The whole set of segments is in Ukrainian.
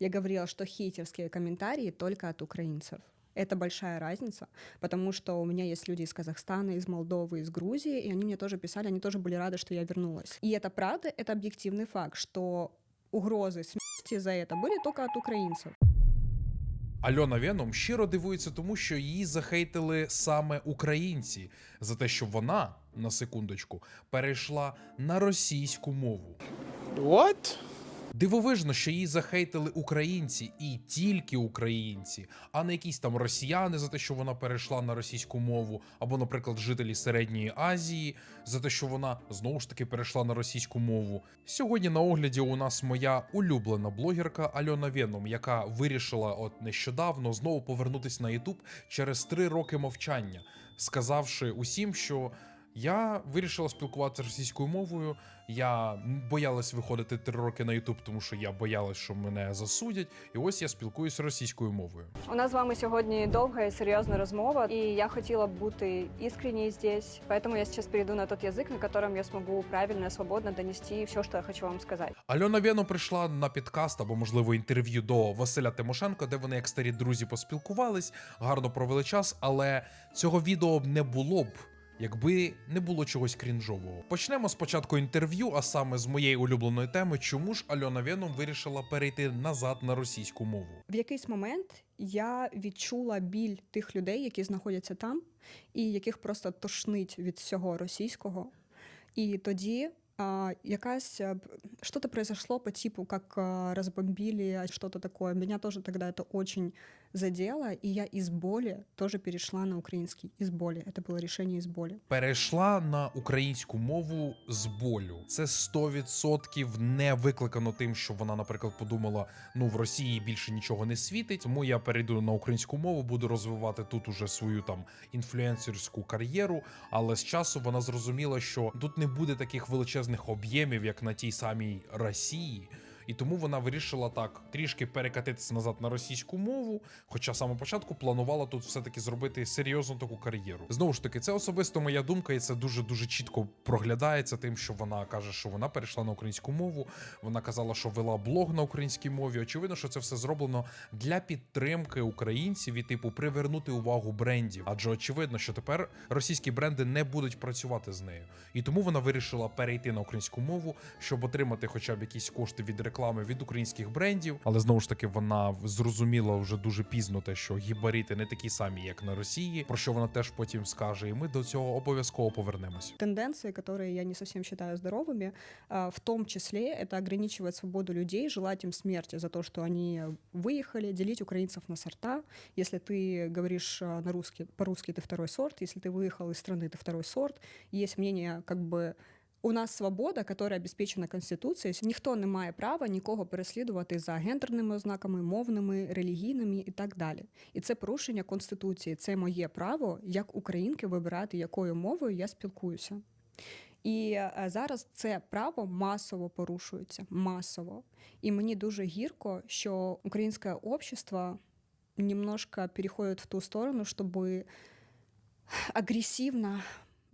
Я говорила, что хейтерские комментарии только от украинцев. Это большая разница, потому что у меня есть люди из Казахстана, из Молдовы, из Грузии, и они мне тоже писали, они тоже были рады, что я вернулась. И это правда, это объективный факт, что угрозы смерти за это были только от украинцев. Альона Веном щиро дивується тому, що її захейтили саме українці за те, що вона на секундочку перейшла на російську мову. What? Дивовижно, що її захейтили українці і тільки українці, а не якісь там росіяни за те, що вона перейшла на російську мову, або, наприклад, жителі Середньої Азії за те, що вона знову ж таки перейшла на російську мову. Сьогодні на огляді у нас моя улюблена блогерка Альона Веном, яка вирішила от нещодавно знову повернутися на Ютуб через три роки мовчання, сказавши усім, що. Я вирішила спілкуватися російською мовою. Я боялась виходити три роки на Ютуб, тому що я боялась, що мене засудять. І ось я спілкуюся російською мовою. У нас з вами сьогодні довга і серйозна розмова, і я хотіла б бути іскренней здесь, поэтому я сейчас перейду на тот язык, на котором я смогу правильно свободно донести все, что я хочу вам сказать. Альона Вєно прийшла на підкаст або, можливо, інтерв'ю до Василя Тимошенко, де вони, як старі друзі, поспілкувались, гарно провели час, але цього відео не було б. Якби не було чогось крінжового. Почнемо спочатку інтерв'ю, а саме з моєї улюбленої теми, чому ж Альона Веном вирішила перейти назад на російську мову. В якийсь момент я відчула біль тих людей, які знаходяться там, і яких просто тошнить від всього російського. І тоді а, якась что-то произошло по типу, как а, разбомбили что-то такое. Меня тоже тогда это очень задело, и я из боли тоже перешла на украинский. Из боли. Это было решение из боли. перейшла на українську мову з болю. Це 100% не викликано тим, що вона, наприклад, подумала: ну в Росії більше нічого не світить, тому я перейду на українську мову, буду розвивати тут уже свою там інфлюенсерську кар'єру. Але з часу вона зрозуміла, що тут не буде таких величезних об'ємів, як на тій самій Росії. І тому вона вирішила так трішки перекатитися назад на російську мову. Хоча самого початку планувала тут все-таки зробити серйозну таку кар'єру. Знову ж таки, це особисто моя думка, і це дуже дуже чітко проглядається тим, що вона каже, що вона перейшла на українську мову. Вона казала, що вела блог на українській мові. Очевидно, що це все зроблено для підтримки українців і типу привернути увагу брендів. Адже очевидно, що тепер російські бренди не будуть працювати з нею. І тому вона вирішила перейти на українську мову, щоб отримати хоча б якісь кошти від реклами від українських брендів. Але знову ж таки, вона зрозуміла вже дуже пізно те, що гібарити не такі самі, як на Росії, про що вона теж потім скаже, і ми до цього обов'язково повернемось. Тенденции, которые я не совсем считаю здоровыми, а, в том числе это ограничивать свободу людей, желать им смерти за то, что они выехали, делить украинцев на сорта. Если ты говоришь а, на русский, по-русски ты второй сорт, если ты выехал из страны, ты второй сорт. Есть мнение, как бы у нас свобода, которая обеспечена Конституцією. Ніхто не має права нікого переслідувати за гендерними ознаками, мовними, релігійними і так далі. І це порушення Конституції. Це моє право як українки вибирати, якою мовою я спілкуюся. І зараз це право масово порушується. Масово. І мені дуже гірко, що українське общество немножко переходит в ту сторону, чтобы агрессивно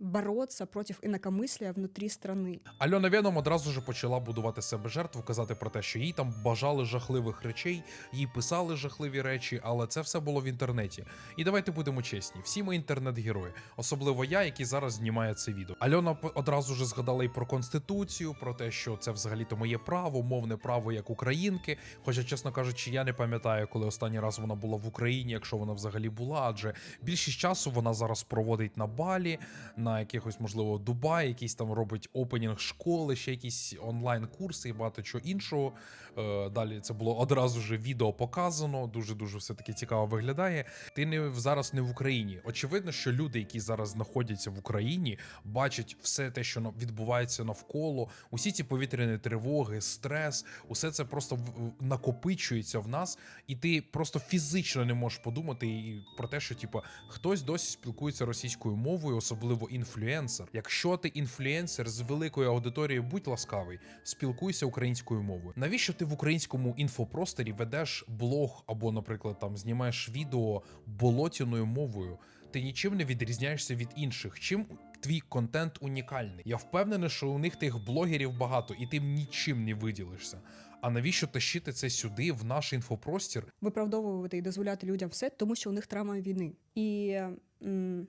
бороться против инакомыслия внутри страны. Альона Веном одразу ж почала будувати себе жертву, казати про те, що їй там бажали жахливих речей, їй писали жахливі речі, але це все було в інтернеті. І давайте будемо чесні, всі ми інтернет-герої, особливо я, який зараз знімає це відео. Альона одразу ж згадала і про конституцію, про те, що це взагалі-то моє право, мовне право як українки. Хоча, чесно кажучи, я не пам'ятаю, коли останній раз вона була в Україні, якщо вона взагалі була, адже більшість часу вона зараз проводить на Балі, на якихось, можливо, Дубаї, якийсь там робить опенінг школи, ще якісь онлайн-курси і багато чого іншого. Е, Далі це було одразу ж відео показано. Дуже дуже все таки цікаво виглядає. Ти не зараз не в Україні. Очевидно, що люди, які зараз знаходяться в Україні, бачать все те, що відбувається навколо, усі ці повітряні тривоги, стрес, усе це просто накопичується в нас, і ти просто фізично не можеш подумати і про те, що типу, хтось досі спілкується російською мовою, особливо інфлюенсер. Якщо ти інфлюенсер з великою аудиторією, будь ласкавий, спілкуйся українською мовою. Навіщо ти в українському інфопросторі ведеш блог або, наприклад, там знімаєш відео болотяною мовою? Ти нічим не відрізняєшся від інших. Чим твій контент унікальний. Я впевнений, що у них тих блогерів багато, і ти нічим не виділишся. А навіщо тащити це сюди, в наш інфопростір? виправдовувати і дозволяти людям все, тому що у них травма війни. І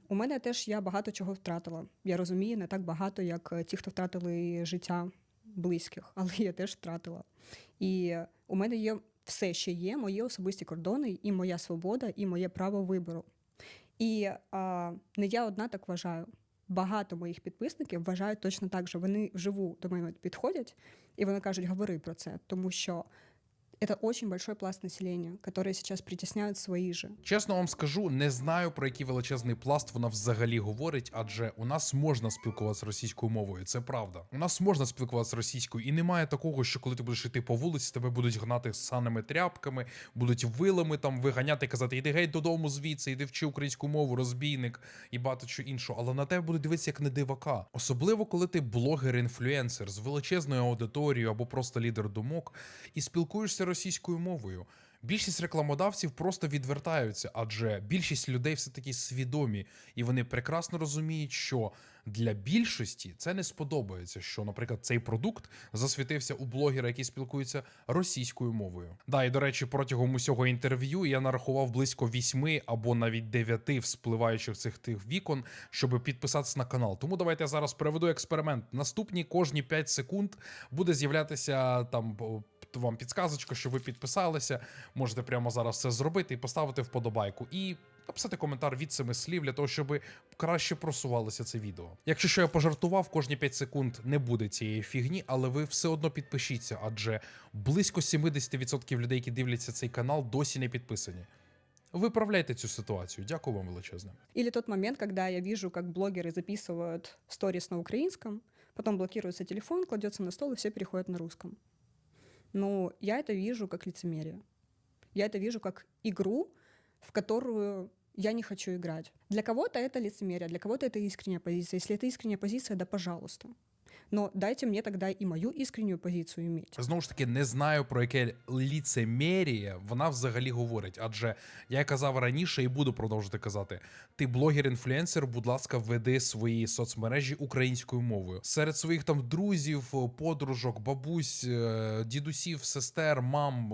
у мене теж я багато чого втратила. Я розумію, не так багато, як е, ті, хто втратили життя близьких, але я теж втратила. І у мене є все ще є мої особисті кордони, і моя свобода, і моє право вибору. І а, не я одна так вважаю. Багато моїх підписників вважають точно так же. Вони вживу до мене підходять, і вони кажуть, говори про це, тому що это очень большой пласт населения, которые сейчас притесняют свои же. Чесно вам скажу, не знаю про який величезний пласт вона взагалі говорить, адже у нас можна спілкуватися російською мовою. Це правда. У нас можна спілкуватися російською, і немає такого, що коли ти будеш йти по вулиці, тебе будуть гнати саними тряпками, будуть вилами там виганяти, казати, іди геть додому звідси, іди вчи українську мову, розбійник і багато чого іншого. Але на тебе будуть дивитися як на дивака. Особливо, коли ти блогер-інфлюенсер з величезною аудиторією або просто лідер думок і спілкуєшся російською мовою. Більшість рекламодавців просто відвертаються, адже більшість людей все таки свідомі, і вони прекрасно розуміють, що для більшості це не сподобається. Що, наприклад, цей продукт засвітився у блогера, який спілкується російською мовою. Да, і до речі, протягом усього інтерв'ю я нарахував близько вісьми або навіть дев'яти вспливаючих цих тих вікон, щоб підписатися на канал. Тому давайте я зараз проведу експеримент. Наступні кожні 5 секунд буде з'являтися там вам підсказочка, що ви підписалися. Можете прямо зараз це зробити і поставити вподобайку. І написати коментар від семи слів для того, щоб краще просувалося це відео. Якщо що я пожартував, кожні 5 секунд не буде цієї фігні, але ви все одно підпишіться, адже близько 70% людей, які дивляться цей канал, досі не підписані. Виправляйте цю ситуацію. Дякую вам величезне. Или тот момент, когда я вижу, как блогеры записывают сторис на украинском, потом блокируется телефон, кладется на стол, и все переходят на русском. Ну, я это вижу как лицемерие. Я это вижу как игру, в которую я не хочу играть. Для кого-то это лицемерие, для кого-то это искренняя позиция. Если это искренняя позиция, да пожалуйста. Но дайте мне тогда и мою искреннюю позицию иметь. Знову ж таки, не знаю про яке ліцемеріє вона взагалі говорить. Адже я казав раніше і буду продовжувати казати: ти блогер-інфлюенсер, будь ласка, веди свої соцмережі українською мовою. Серед своїх там друзів, подружок, бабусь, е, дідусів, сестер, мам.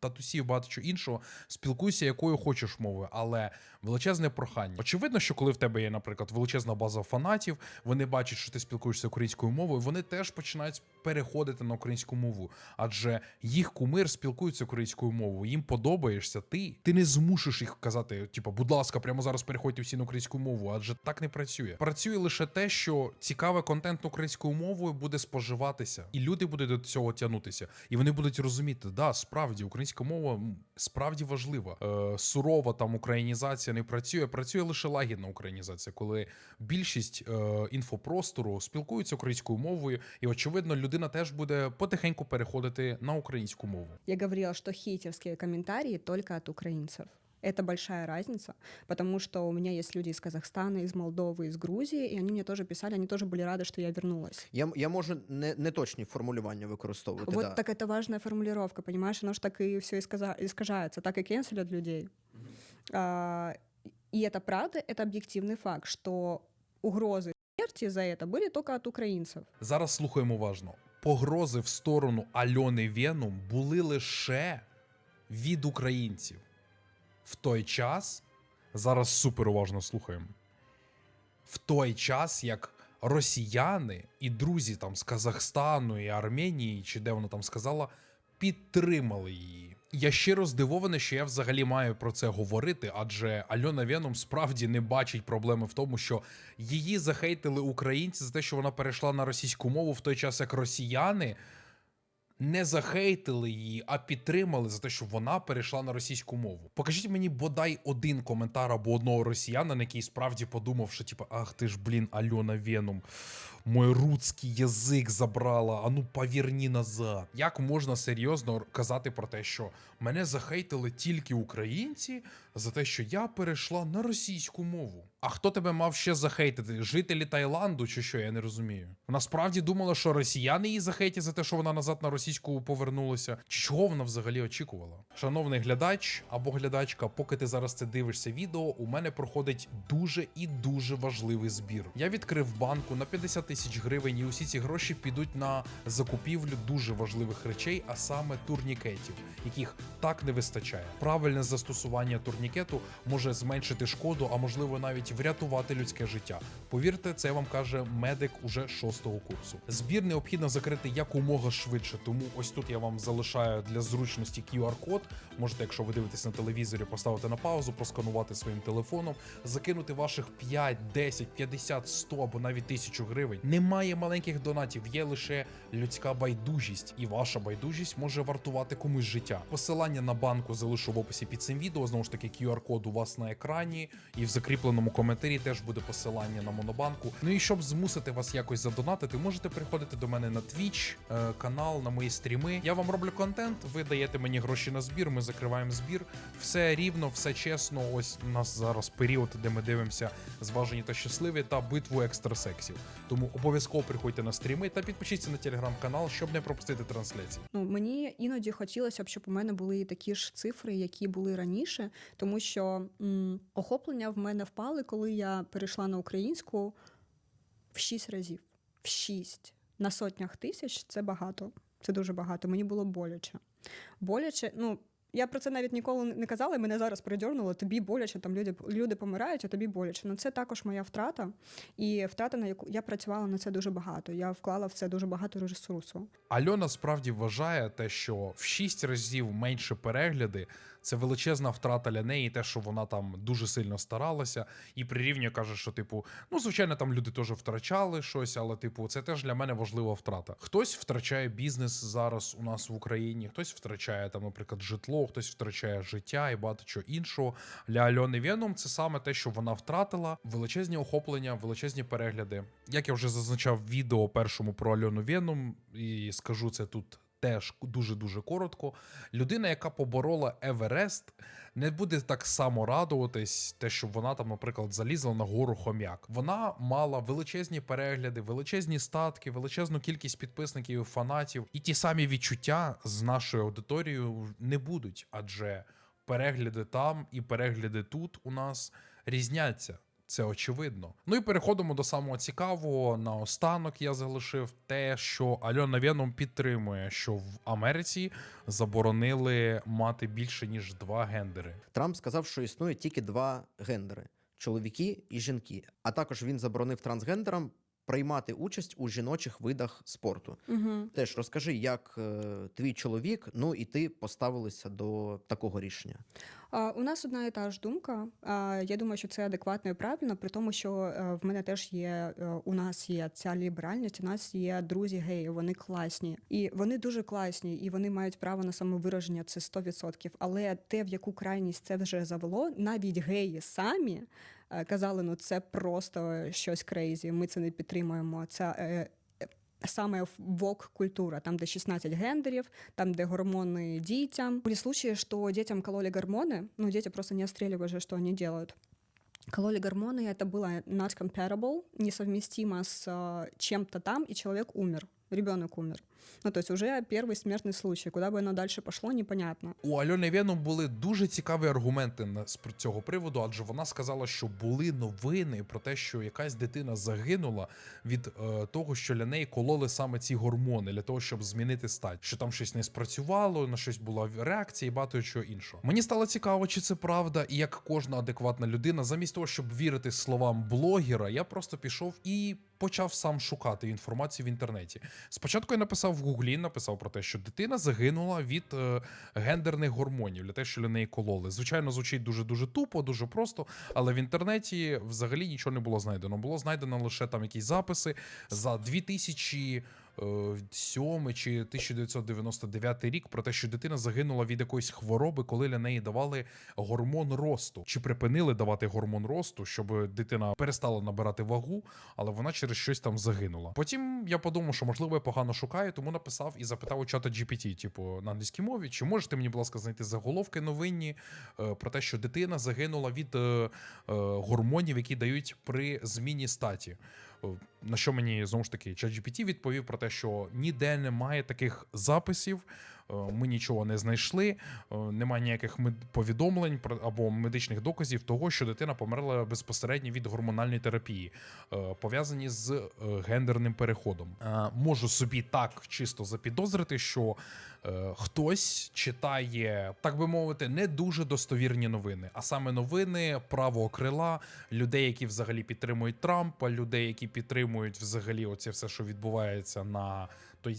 Татусів, багато чого іншого, спілкуйся якою хочеш мовою, але величезне прохання. Очевидно, що коли в тебе є, наприклад, величезна база фанатів, вони бачать, що ти спілкуєшся українською мовою, вони теж починають переходити на українську мову. Адже їх кумир спілкується українською мовою, їм подобаєшся ти. Ти не змушиш їх казати, типу, будь ласка, прямо зараз переходьте всі на українську мову, адже так не працює. Працює лише те, що цікавий контент українською мовою буде споживатися, і люди будуть до цього тягнутися, і вони будуть розуміти, да, справді українська мова справді важлива. Е, сурова там українізація не працює. Працює лише лагідна українізація, коли більшість е, інфопростору спілкуються українською мовою, і очевидно, людина теж буде потихеньку переходити на українську мову. Я говорила, что хейтерские комментарии только от украинцев. Это большая разница, потому что у меня есть люди из Казахстана, из Молдовы, из Грузии, и они мне тоже писали, они тоже были рады, что я вернулась. Я, я можу не, не точні формулювання використовувати. вот да. так это важная формулировка, понимаешь, оно же так и все искажается, так и кенселят людей. А, и это правда, это объективный факт, что угрозы смерти за это были только от украинцев. Зараз слухаємо уважно. Погрози в сторону Альони Венум були лише від українців. В той час, зараз супер уважно слухаємо. В той час, як росіяни і друзі там з Казахстану і Арменії, чи де вона там сказала, підтримали її. Я щиро здивований, що я взагалі маю про це говорити, адже Альона Веном справді не бачить проблеми в тому, що її захейтили українці за те, що вона перейшла на російську мову в той час, як росіяни не захейтили її, а підтримали за те, що вона перейшла на російську мову. Покажіть мені бодай один коментар або одного росіянина, який справді подумав, що типу, ах ти ж, блін, Альона Веном, мой русський язик забрала, а ну повірні назад. Як можна серйозно казати про те, що мене захейтили тільки українці за те, що я перейшла на російську мову? А хто тебе мав ще захейтити? Жителі Таїланду чи що? Я не розумію. Вона справді думала, що росіяни її захейтять за те, що вона назад на російську повернулася. Чого вона взагалі очікувала? Шановний глядач або глядачка, поки ти зараз це дивишся відео, у мене проходить дуже і дуже важливий збір. Я відкрив банку на 50 тисяч гривень, і усі ці гроші підуть на закупівлю дуже важливих речей, а саме турнікетів, яких так не вистачає. Правильне застосування турнікету може зменшити шкоду, а можливо навіть врятувати людське життя. Повірте, це вам каже медик уже шостого курсу. Збір необхідно закрити якомога швидше, тому ось тут я вам залишаю для зручності QR-код. Можете, якщо ви дивитесь на телевізорі, поставити на паузу, просканувати своїм телефоном, закинути ваших 5, 10, 50, 100 або навіть 1000 гривень. Немає маленьких донатів, є лише людська байдужість, і ваша байдужість може вартувати комусь життя. Посилання на банку залишу в описі під цим відео. Знову ж таки, QR-код у вас на екрані, і в закріпленому коментарі теж буде посилання на монобанку. Ну і щоб змусити вас якось задонатити, можете приходити до мене на Twitch, е, канал, на мої стріми. Я вам роблю контент, ви даєте мені гроші на збір, ми закриваємо збір. Все рівно, все чесно. Ось у нас зараз період, де ми дивимося зважені та щасливі та битву екстрасексів. Тому обов'язково приходьте на стріми та підпишіться на телеграм-канал, щоб не пропустити трансляції. Ну, мені іноді хотілося б, щоб у мене були такі ж цифри, які були раніше, тому що м, охоплення в мене впали, коли я перейшла на українську в шість разів. В шість. На сотнях тисяч це багато. Це дуже багато. Мені було боляче. Боляче, ну. Я про це навіть ніколи не казала, і мене зараз придьорнуло. Тобі боляче, там люди, люди помирають, а тобі боляче. Ну це також моя втрата. І втрата, на яку я працювала на це дуже багато. Я вклала в це дуже багато ресурсу. Альона справді вважає те, що в 6 разів менше перегляди це величезна втрата для неї, те, що вона там дуже сильно старалася, і прирівнює каже, що типу, ну звичайно, там люди теж втрачали щось, але типу, це теж для мене важлива втрата. Хтось втрачає бізнес зараз у нас в Україні, хтось втрачає там, наприклад, житло, хтось втрачає життя і багато чого іншого. Для Альони Веном це саме те, що вона втратила величезні охоплення, величезні перегляди. Як я вже зазначав в відео першому про Альону Веном, і скажу це тут теж дуже дуже коротко. Людина, яка поборола Еверест, не буде так само радуватись, те, що вона там, наприклад, залізла на гору хом'як. Вона мала величезні перегляди, величезні статки, величезну кількість підписників, фанатів, і ті самі відчуття з нашою аудиторією не будуть, адже перегляди там і перегляди тут у нас різняться. Це очевидно. Ну і переходимо до самого цікавого. Наостанок я залишив те, що Альона Веном підтримує, що в Америці заборонили мати більше ніж два гендери. Трамп сказав, що існує тільки два гендери: чоловіки і жінки. А також він заборонив трансгендерам приймати участь у жіночих видах спорту. Угу. Теж розкажи, як е, твій чоловік, ну і ти поставилися до такого рішення. А, у нас одна і та ж думка. А, я думаю, що це адекватно і правильно, при тому, що е, в мене теж є е, у нас є ця ліберальність. У нас є друзі геї, вони класні, і вони дуже класні, і вони мають право на самовираження. Це 100%. Але те, в яку крайність це вже завело, навіть геї самі казали, ну це просто щось крейзі. Ми це не підтримуємо. Це е, Саме вок культура, там, де 16 гендерів, там, де гормоны детям. Были случаи, что детям кололи гормоны, ну, дети просто не отстреливают же, что они делают. Кололи гормоны, и это было not comparable, несовместимо с э, чем-то там, и человек умер, ребенок умер. Ну, то есть уже первый смертный случай. Куда бы оно дальше пошло, непонятно. У Альони Веном були дуже цікаві аргументи на- з цього приводу, адже вона сказала, що були новини про те, що якась дитина загинула від е, того, що для неї кололи саме ці гормони для того, щоб змінити стать, що там щось не спрацювало, на щось була реакція і багато чого іншого. Мені стало цікаво, чи це правда, і як кожна адекватна людина, замість того, щоб вірити словам блогера, я просто пішов і почав сам шукати інформацію в інтернеті. Спочатку я написав в Гуглі, написав про те, що дитина загинула від е, гендерних гормонів для те, що для неї кололи. Звичайно, звучить дуже дуже тупо, дуже просто, але в інтернеті взагалі нічого не було знайдено. Було знайдено лише там якісь записи за 2000 2007 чи 1999 рік про те, що дитина загинула від якоїсь хвороби, коли для неї давали гормон росту. Чи припинили давати гормон росту, щоб дитина перестала набирати вагу, але вона через щось там загинула. Потім я подумав, що можливо я погано шукаю, тому написав і запитав у чата GPT, типу на англійській мові, чи можете мені, будь ласка, знайти заголовки новинні е, про те, що дитина загинула від е, е, гормонів, які дають при зміні статі. Е, На що мені знову ж таки ChatGPT відповів про те, що ніде немає таких записів, ми нічого не знайшли, е, немає ніяких повідомлень про- або медичних доказів того, що дитина померла безпосередньо від гормональної терапії, е, пов'язані з е, гендерним переходом. Е, Можу собі так чисто запідозрити, що е, хтось читає, так би мовити, не дуже достовірні новини, а саме новини правого крила, людей, які взагалі підтримують Трампа, людей, які підтримують взагалі оце все, що відбувається на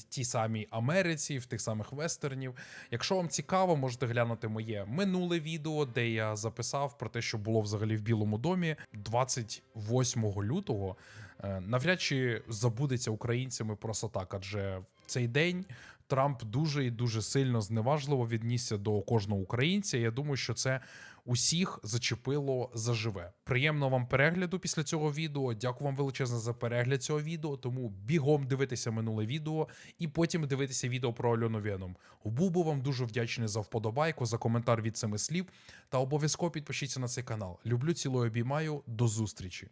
тій самій Америці, в тих самих вестернів. Якщо вам цікаво, можете глянути моє минуле відео, де я записав про те, що було взагалі в Білому домі 28 лютого. Е, Навряд чи забудеться українцями просто так, адже в цей день Трамп дуже і дуже сильно зневажливо віднісся до кожного українця. Я думаю, що це усіх зачепило заживе. Приємного вам перегляду після цього відео. Дякую вам величезно за перегляд цього відео. Тому бігом дивитися минуле відео і потім дивитися відео про Альону Веном. Би вам дуже вдячний за вподобайку, за коментар від семи слів. Та обов'язково підпишіться на цей канал. Люблю, цілую, обіймаю. До зустрічі.